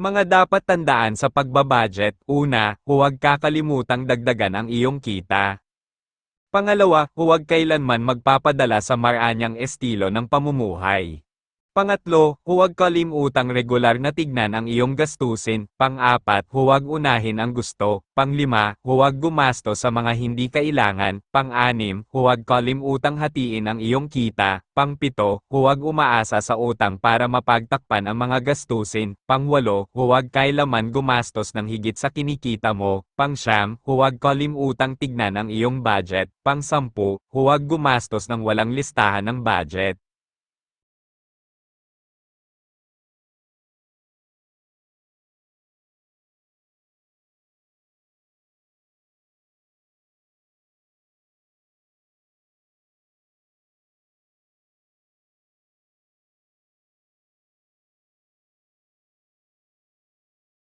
Mga dapat tandaan sa pagbabudget, una, huwag kakalimutang dagdagan ang iyong kita. Pangalawa, huwag kailanman magpapadala sa maranyang estilo ng pamumuhay. Pangatlo, huwag kalimutang regular na tignan ang iyong gastusin. Pang-apat, huwag unahin ang gusto. Panglima, huwag gumasto sa mga hindi kailangan. Pang-anim, huwag kalimutang hatiin ang iyong kita. Pangpito, huwag umaasa sa utang para mapagtakpan ang mga gastusin. Pangwalo, huwag kailaman gumastos ng higit sa kinikita mo. Pangsyam, huwag kalimutang tignan ang iyong budget. Pangsampu, huwag gumastos ng walang listahan ng budget.